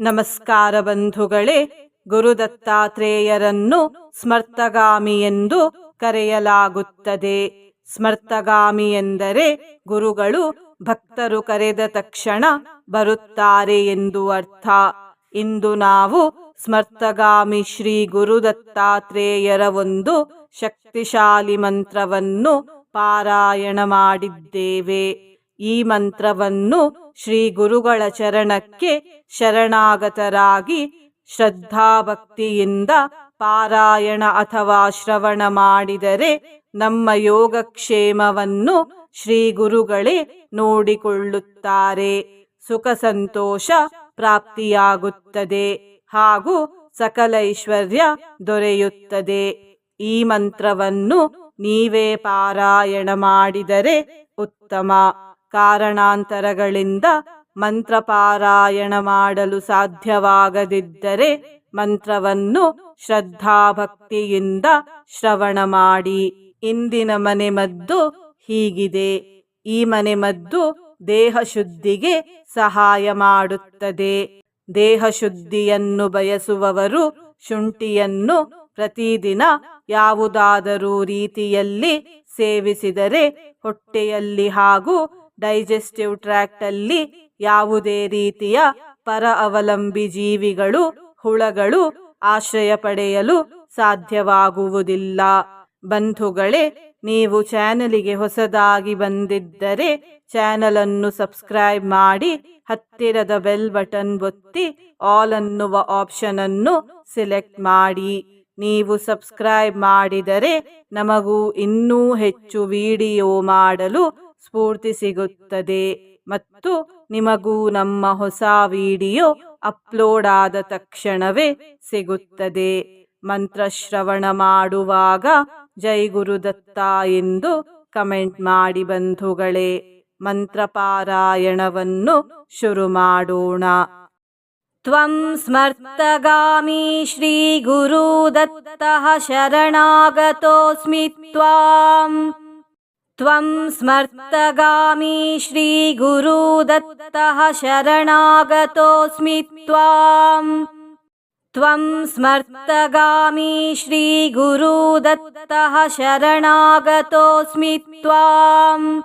ನಮಸ್ಕಾರ ಬಂಧುಗಳೇ, ಗುರುದತ್ತಾತ್ರೇಯರನ್ನು ಸ್ಮರ್ತಗಾಮಿ ಎಂದು ಕರೆಯಲಾಗುತ್ತದೆ. ಸ್ಮರ್ತಗಾಮಿ ಎಂದರೆ ಗುರುಗಳು ಭಕ್ತರು ಕರೆದ ತಕ್ಷಣ ಬರುತ್ತಾರೆ ಎಂದು ಅರ್ಥ. ಇಂದು ನಾವು ಸ್ಮರ್ತಗಾಮಿ ಶ್ರೀ ಗುರುದತ್ತಾತ್ರೇಯರ ಒಂದು ಶಕ್ತಿಶಾಲಿ ಮಂತ್ರವನ್ನು ಪಾರಾಯಣ ಮಾಡಿದ್ದೇವೆ. ಈ ಮಂತ್ರವನ್ನು ಶ್ರೀ ಗುರುಗಳ ಚರಣಕ್ಕೆ ಶರಣಾಗತರಾಗಿ ಶ್ರದ್ಧಾಭಕ್ತಿಯಿಂದ ಪಾರಾಯಣ ಅಥವಾ ಶ್ರವಣ ಮಾಡಿದರೆ ನಮ್ಮ ಯೋಗಕ್ಷೇಮವನ್ನು ಶ್ರೀ ಗುರುಗಳೇ ನೋಡಿಕೊಳ್ಳುತ್ತಾರೆ. ಸುಖ ಸಂತೋಷ ಪ್ರಾಪ್ತಿಯಾಗುತ್ತದೆ ಹಾಗೂ ಸಕಲ ಐಶ್ವರ್ಯ ದೊರೆಯುತ್ತದೆ. ಈ ಮಂತ್ರವನ್ನು ನೀವೇ ಪಾರಾಯಣ ಮಾಡಿದರೆ ಉತ್ತಮ. ಕಾರಣಾಂತರಗಳಿಂದ ಮಂತ್ರ ಪಾರಾಯಣ ಮಾಡಲು ಸಾಧ್ಯವಾಗದಿದ್ದರೆ ಮಂತ್ರವನ್ನು ಶ್ರದ್ಧಾಭಕ್ತಿಯಿಂದ ಶ್ರವಣ ಮಾಡಿ. ಇಂದಿನ ಮನೆಮದ್ದು ಹೀಗಿದೆ. ಈ ಮನೆಮದ್ದು ದೇಹ ಶುದ್ಧಿಗೆ ಸಹಾಯ ಮಾಡುತ್ತದೆ. ದೇಹ ಶುದ್ಧಿಯನ್ನು ಬಯಸುವವರು ಶುಂಠಿಯನ್ನು ಪ್ರತಿದಿನ ಯಾವುದಾದರೂ ರೀತಿಯಲ್ಲಿ ಸೇವಿಸಿದರೆ ಹೊಟ್ಟೆಯಲ್ಲಿ ಹಾಗೂ ಡೈಜೆಸ್ಟಿವ್ ಟ್ರ್ಯಾಕ್ಟ್ ಅಲ್ಲಿ ಯಾವುದೇ ರೀತಿಯ ಪರ ಅವಲಂಬಿ ಜೀವಿಗಳು, ಹುಳಗಳು ಆಶ್ರಯ ಪಡೆಯಲು ಸಾಧ್ಯವಾಗುವುದಿಲ್ಲ. ಬಂಧುಗಳೇ, ನೀವು ಚಾನಲಿಗೆ ಹೊಸದಾಗಿ ಬಂದಿದ್ದರೆ ಚಾನಲ್ ಅನ್ನು ಸಬ್ಸ್ಕ್ರೈಬ್ ಮಾಡಿ, ಹತ್ತಿರದ ಬೆಲ್ ಬಟನ್ ಒತ್ತಿ ಆಲ್ ಅನ್ನುವ ಆಪ್ಷನ್ ಅನ್ನು ಸೆಲೆಕ್ಟ್ ಮಾಡಿ. ನೀವು ಸಬ್ಸ್ಕ್ರೈಬ್ ಮಾಡಿದರೆ ನಮಗೂ ಇನ್ನೂ ಹೆಚ್ಚು ವಿಡಿಯೋ ಮಾಡಲು ಸ್ಫೂರ್ತಿ ಸಿಗುತ್ತದೆ ಮತ್ತು ನಿಮಗೂ ನಮ್ಮ ಹೊಸ ವಿಡಿಯೋ ಅಪ್ಲೋಡ್ ಆದ ತಕ್ಷಣವೇ ಸಿಗುತ್ತದೆ. ಮಂತ್ರಶ್ರವಣ ಮಾಡುವಾಗ ಜೈ ಗುರುದತ್ತ ಎಂದು ಕಮೆಂಟ್ ಮಾಡಿ ಬಂಧುಗಳೇ ಮಂತ್ರಪಾರಾಯಣವನ್ನು ಶುರು ಮಾಡೋಣ. ತ್ವಂ ಸ್ಮರ್ತಗಾಮಿ ಶ್ರೀ ಗುರುದತ್ತಃ ಶರಣಾಗತೋಸ್ಮಿ ತ್ವಾಂ. त्वं स्मर्तगामी श्रीगुरुदत्तः शरणागतोऽस्मि त्वां। त्वं स्मर्तगामी श्रीगुरुदत्तः शरणागतोऽस्मि त्वां।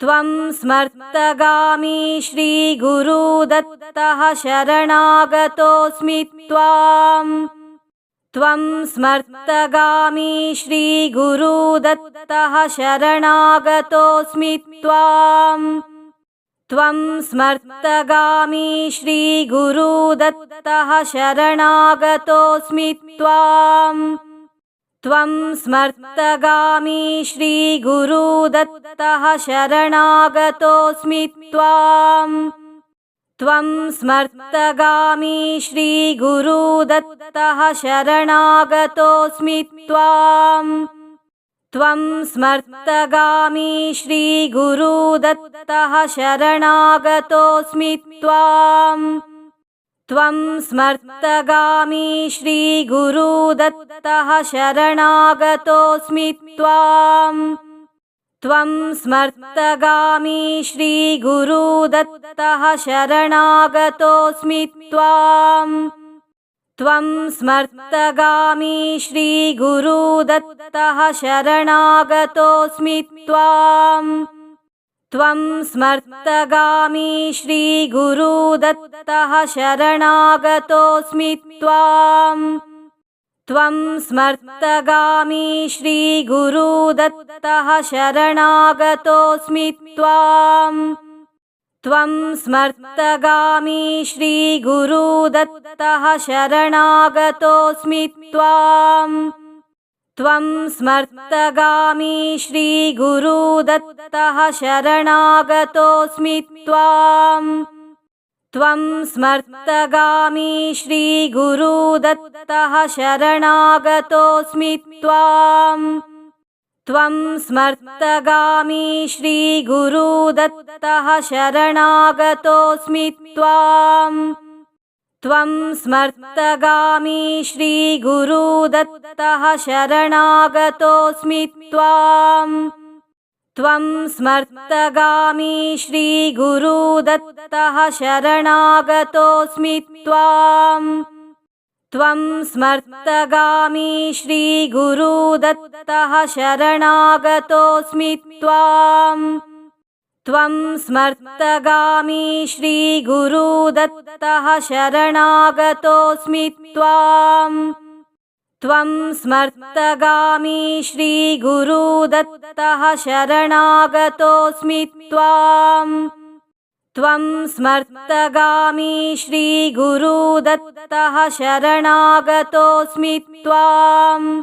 त्वं स्मर्तगामी श्रीगुरुदत्तः शरणागतोऽस्मि त्वाम् त्वं स्मर्तगामी श्रीगुरुदत्तः शरणागतोऽस्मि त्वां त्वं स्मर्तगामी श्रीगुरुदत्तः शरणागतोऽस्मि त्वां त्वं स्मर्तगामी श्रीगुरुदत्तः शरणागतोऽस्मि त्वाम् त्वं स्मर्तगामी श्रीगुरुदत्तः शरणागतोऽस्मि त्वां त्वं स्मर्तगामी श्रीगुरुदत्तः शरणागतोऽस्मि त्वां त्वं स्मर्तगामी श्रीगुरुदत्तः शरणागतोऽस्मि त्वाम् त्वं स्मर्तगामी श्रीगुरुदत्तः शरणागतोऽस्मि त्वां त्वं स्मर्तगामी श्रीगुरुदत्तः शरणागतोऽस्मि त्वां त्वं स्मर्तगामी श्रीगुरुदत्तः शरणागतोऽस्मि त्वाम् त्वं स्मर्तगामी श्रीगुरुदत्तः शरणागतोऽस्मि त्वां त्वं स्मर्तगामी श्रीगुरुदत्तः शरणागतोऽस्मि त्वां त्वं स्मर्तगामी श्रीगुरुदत्तः शरणागतोऽस्मि त्वाम् त्वं स्मर्तगामी श्रीगुरुदत्तः शरणागतोऽस्मि त्वां त्वं स्मर्तगामी श्रीगुरुदत्तः शरणागतोऽस्मि त्वां त्वं स्मर्तगामी श्रीगुरुदत्तः शरणागतोऽस्मि त्वाम् त्वं स्मर्तगामी श्रीगुरुदत्तः शरणागतोऽस्मि त्वाम्। त्वं स्मर्तगामी श्रीगुरुदत्तः शरणागतोऽस्मि त्वाम्। त्वं स्मर्तगामी श्रीगुरुदत्तः शरणागतोऽस्मि त्वाम् त्वं स्मर्तगामी श्रीगुरुदत्तः शरणागतोऽस्मि त्वाम्। त्वं स्मर्तगामी श्रीगुरुदत्तः शरणागतोऽस्मि त्वाम्।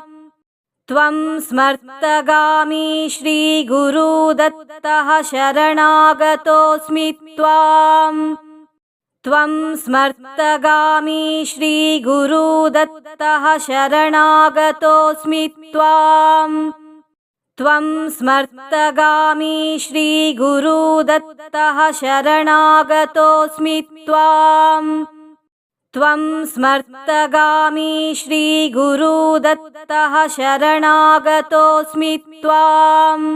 त्वं स्मर्तगामी श्रीगुरुदत्तः शरणागतोऽस्मि त्वाम् त्वं स्मर्तगामी श्रीगुरुदत्तः शरणागतोऽस्मि त्वाम् त्वं स्मर्तगामी श्रीगुरुदत्तः शरणागतोऽस्मि त्वाम् त्वं स्मर्तगामी श्रीगुरुदत्तः शरणागतोऽस्मि त्वाम्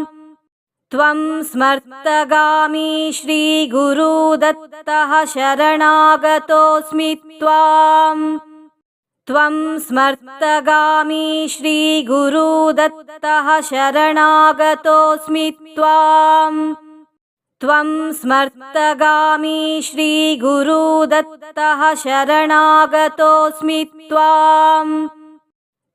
त्वं स्मर्तगामी श्रीगुरुदत्तः शरणागतोऽस्मि त्वाम्। त्वं स्मर्तगामी श्रीगुरुदत्तः शरणागतोऽस्मि त्वाम्। त्वं स्मर्तगामी श्रीगुरुदत्तः शरणागतोऽस्मि त्वाम्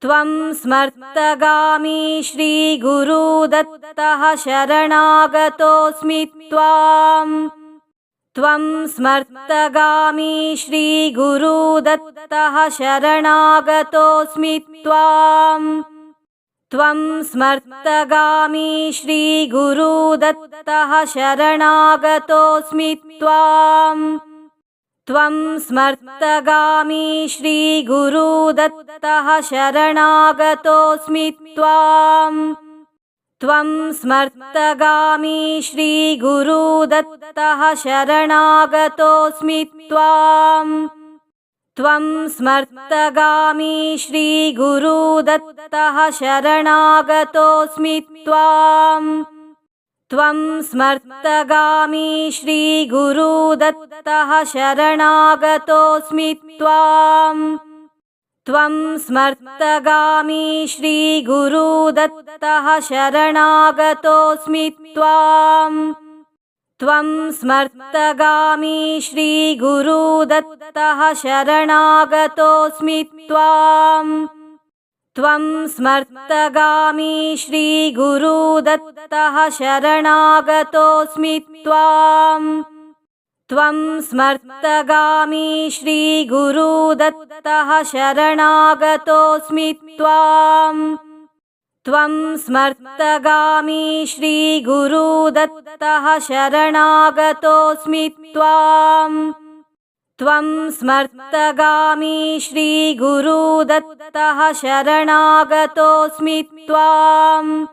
त्वं स्मर्तगामी श्रीगुरुदत्तः शरणागतोऽस्मि त्वाम्। त्वं स्मर्तगामी श्रीगुरुदत्तः शरणागतोऽस्मि त्वाम्। त्वं स्मर्तगामी श्रीगुरुदत्तः शरणागतोऽस्मि त्वाम् त्वं स्मर्तगामी श्रीगुरुदत्तः शरणागतोऽस्मि त्वाम्। त्वं स्मर्तगामी श्रीगुरुदत्तः शरणागतोऽस्मि त्वाम्। त्वं स्मर्तगामी श्रीगुरुदत्तः शरणागतोऽस्मि त्वाम् त्वं स्मर्तगामी श्रीगुरुदत्तः शरणागतोऽस्मि त्वाम्। त्वं स्मर्तगामी श्रीगुरुदत्तः शरणागतोऽस्मि त्वाम्। त्वं स्मर्तगामी श्रीगुरुदत्तः शरणागतोऽस्मि त्वाम् त्वं स्मर्तगामी श्रीगुरुदत्तः शरणागतोऽस्मि त्वाम्। त्वं स्मर्तगामी श्रीगुरुदत्तः शरणागतोऽस्मि त्वाम्। त्वं स्मर्तगामी श्रीगुरुदत्तः शरणागतोऽस्मि त्वाम् त्वं स्मर्तगामी श्रीगुरुदत्तः शरणागतोऽस्मि त्वाम्।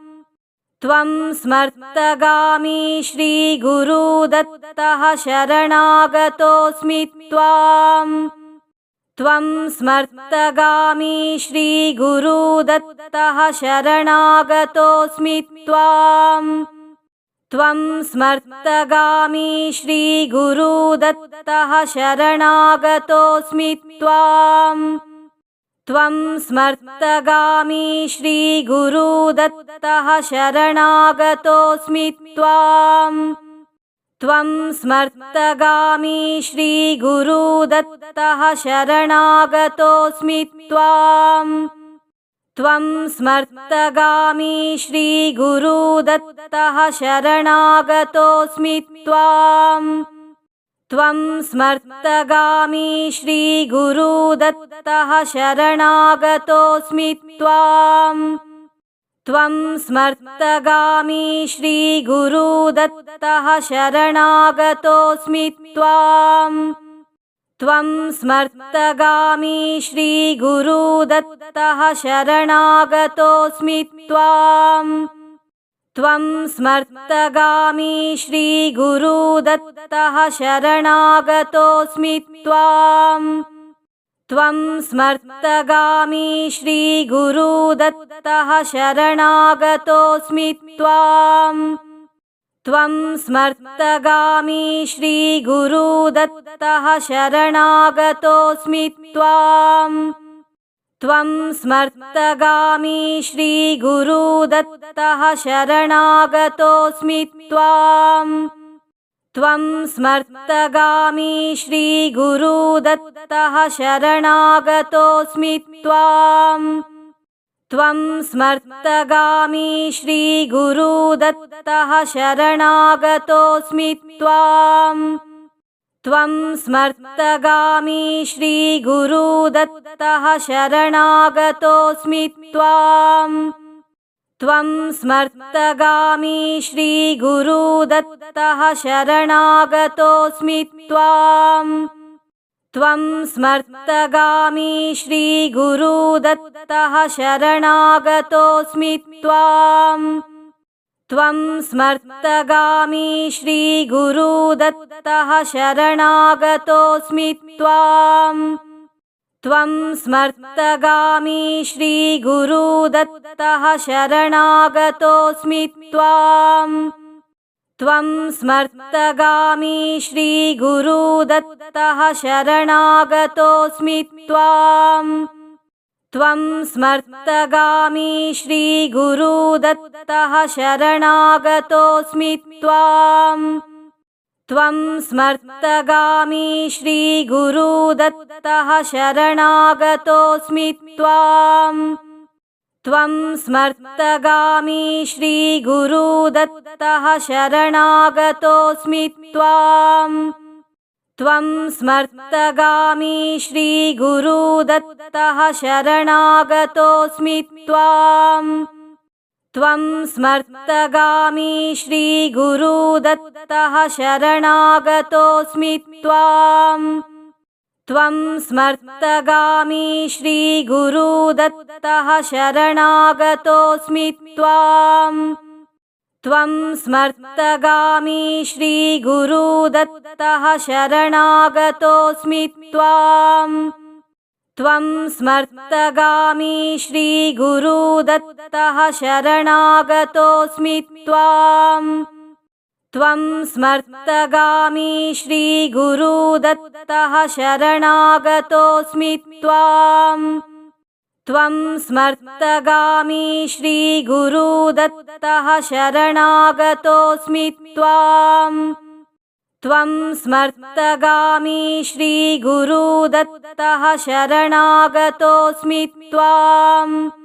त्वं स्मर्तगामी श्रीगुरुदत्तः शरणागतोऽस्मि त्वाम्। त्वं स्मर्तगामी श्रीगुरुदत्तः शरणागतोऽस्मि त्वाम् त्वं स्मर्तगामी श्रीगुरुदत्तः शरणागतोऽस्मि त्वाम् त्वं स्मर्तगामी श्रीगुरुदत्तः शरणागतोऽस्मि त्वाम् त्वं स्मर्तगामी श्रीगुरुदत्तः शरणागतोऽस्मि त्वाम् त्वं स्मर्तगामी श्रीगुरुदत्तः शरणागतोऽस्मि त्वाम्। त्वं स्मर्तगामी श्रीगुरुदत्तः शरणागतोऽस्मि त्वाम्। त्वं स्मर्तगामी श्रीगुरुदत्तः शरणागतोऽस्मि त्वाम् त्वं स्मर्तगामी श्रीगुरुदत्तः शरणागतोऽस्मि त्वाम्। त्वं स्मर्तगामी श्रीगुरुदत्तः शरणागतोऽस्मि त्वाम्। त्वं स्मर्तगामी श्रीगुरुदत्तः शरणागतोऽस्मि त्वाम् त्वं स्मर्तगामी श्रीगुरुदत्तः शरणागतोऽस्मि त्वाम्। त्वं स्मर्तगामी श्रीगुरुदत्तः शरणागतोऽस्मि त्वाम्। त्वं स्मर्तगामी श्रीगुरुदत्तः शरणागतोऽस्मि त्वाम् त्वं स्मर्तगामी श्रीगुरुदत्तः शरणागतोऽस्मि त्वाम्। त्वं स्मर्तगामी श्रीगुरुदत्तः शरणागतोऽस्मि त्वाम्। त्वं स्मर्तगामी श्रीगुरुदत्तः शरणागतोऽस्मि त्वाम् त्वं स्मर्तगामी श्रीगुरुदत्तः शरणागतोऽस्मि त्वाम्। त्वं स्मर्तगामी श्रीगुरुदत्तः शरणागतोऽस्मि त्वाम्। त्वं स्मर्तगामी श्रीगुरुदत्तः शरणागतोऽस्मि त्वाम् त्वं स्मर्तगामी श्रीगुरुदत्तः शरणागतोऽस्मि त्वाम्। त्वं स्मर्तगामी श्रीगुरुदत्तः शरणागतोऽस्मि त्वाम्। त्वं स्मर्तगामी श्रीगुरुदत्तः शरणागतोऽस्मि त्वाम् त्वं स्मर्तगामी श्रीगुरुदत्तः शरणागतोऽस्मि त्वाम्। त्वं स्मर्तगामी श्रीगुरुदत्तः शरणागतोऽस्मि त्वाम्। त्वं स्मर्तगामी श्रीगुरुदत्तः शरणागतोऽस्मि त्वाम् त्वं स्मर्तगामी श्रीगुरुदत्तः शरणागतोऽस्मि त्वाम्। त्वं स्मर्तगामी श्रीगुरुदत्तः शरणागतोऽस्मि त्वाम्। त्वं स्मर्तगामी श्रीगुरुदत्तः शरणागतोऽस्मि त्वाम् त्वं स्मर्तगामी श्रीगुरुदत्तः शरणागतोऽस्मि त्वाम्। त्वं स्मर्तगामी श्रीगुरुदत्तः शरणागतोऽस्मि त्वाम्। त्वं स्मर्तगामी श्रीगुरुदत्तः शरणागतोऽस्मि त्वाम्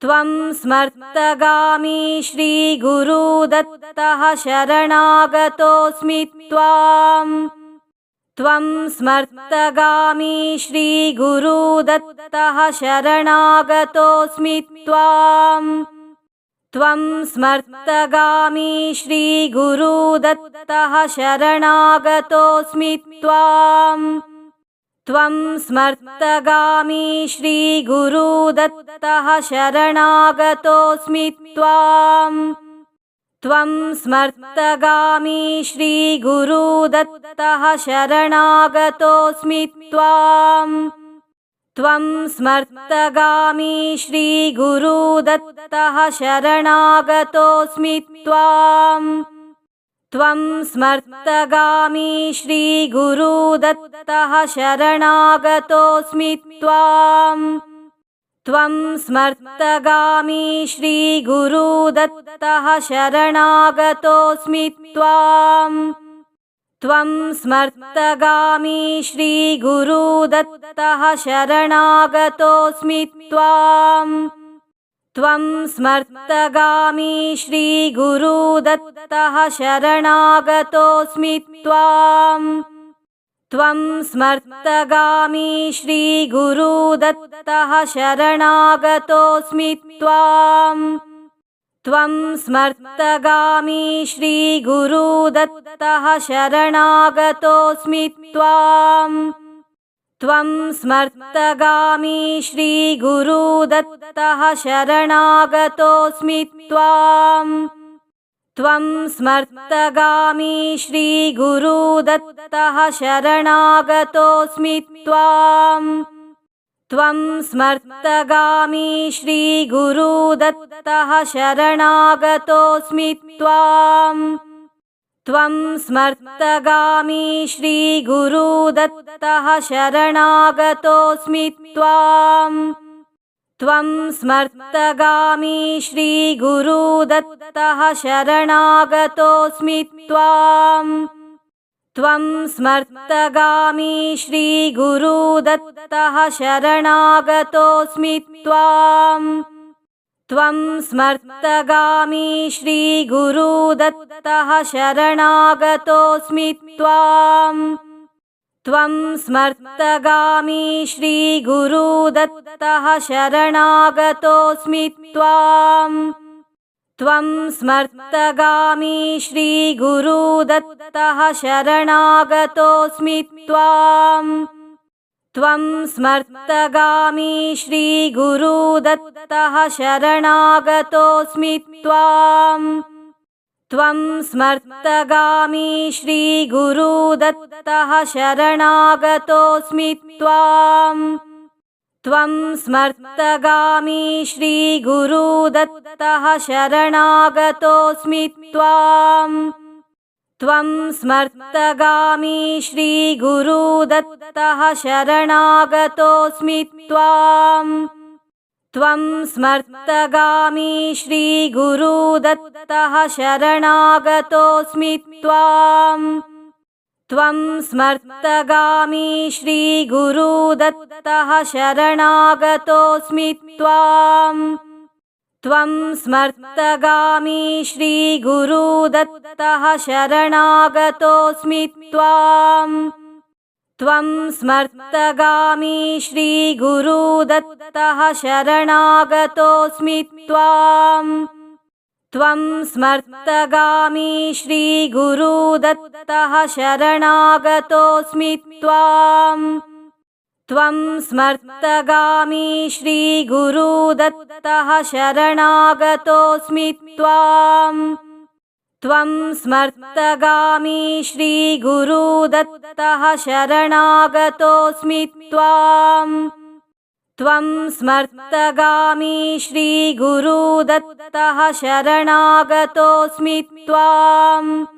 त्वं स्मर्तगामी श्रीगुरुदत्तः शरणागतोऽस्मि त्वाम्। त्वं स्मर्तगामी श्रीगुरुदत्तः शरणागतोऽस्मि त्वाम्। त्वं स्मर्तगामी श्रीगुरुदत्तः शरणागतोऽस्मि त्वाम् त्वं स्मर्तगामी श्रीगुरुदत्तः शरणागतोऽस्मि त्वाम् त्वं स्मर्तगामी श्रीगुरुदत्तः शरणागतोऽस्मि त्वाम् त्वं स्मर्तगामी श्रीगुरुदत्तः शरणागतोऽस्मि त्वाम् त्वं स्मर्तगामी श्रीगुरुदत्तः शरणागतोऽस्मि त्वाम्। त्वं स्मर्तगामी श्रीगुरुदत्तः शरणागतोऽस्मि त्वाम्। त्वं स्मर्तगामी श्रीगुरुदत्तः शरणागतोऽस्मि त्वाम् त्वं स्मर्तगामी श्रीगुरुदत्तः शरणागतोऽस्मि त्वाम्। त्वं स्मर्तगामी श्रीगुरुदत्तः शरणागतोऽस्मि त्वाम्। त्वं स्मर्तगामी श्रीगुरुदत्तः शरणागतोऽस्मि त्वाम् त्वं स्मर्तगामी श्रीगुरुदत्तः शरणागतोऽस्मि त्वाम्। त्वं स्मर्तगामी श्रीगुरुदत्तः शरणागतोऽस्मि त्वाम्। त्वं स्मर्तगामी श्रीगुरुदत्तः शरणागतोऽस्मि त्वाम् त्वं स्मर्तगामी श्रीगुरुदत्तः शरणागतोऽस्मि त्वाम् त्वं स्मर्तगामी श्रीगुरुदत्तः शरणागतोऽस्मि त्वाम् त्वं स्मर्तगामी श्रीगुरुदत्तः शरणागतोऽस्मि त्वाम् त्वं स्मर्तगामी श्रीगुरुदत्तः शरणागतोऽस्मि त्वाम्। त्वं स्मर्तगामी श्रीगुरुदत्तः शरणागतोऽस्मि त्वाम्। त्वं स्मर्तगामी श्रीगुरुदत्तः शरणागतोऽस्मि त्वाम् त्वं स्मर्तगामी श्रीगुरुदत्तः शरणागतोऽस्मि त्वाम्। त्वं स्मर्तगामी श्रीगुरुदत्तः शरणागतोऽस्मि त्वाम्। त्वं स्मर्तगामी श्रीगुरुदत्तः शरणागतोऽस्मि त्वाम् त्वं स्मर्तगामी श्रीगुरुदत्तः शरणागतोऽस्मि त्वाम्। त्वं स्मर्तगामी श्रीगुरुदत्तः शरणागतोऽस्मि त्वाम्। त्वं स्मर्तगामी श्रीगुरुदत्तः शरणागतोऽस्मि त्वाम् त्वं स्मर्तगामी श्रीगुरुदत्तः शरणागतोऽस्मि त्वाम्। त्वं स्मर्तगामी श्रीगुरुदत्तः शरणागतोऽस्मि त्वाम्। त्वं स्मर्तगामी श्रीगुरुदत्तः शरणागतोऽस्मि त्वाम् त्वं स्मर्तगामी श्रीगुरुदत्तः शरणागतोऽस्मि त्वाम्। त्वं स्मर्तगामी श्रीगुरुदत्तः शरणागतोऽस्मि त्वाम्। त्वं स्मर्तगामी श्रीगुरुदत्तः शरणागतोऽस्मि त्वाम्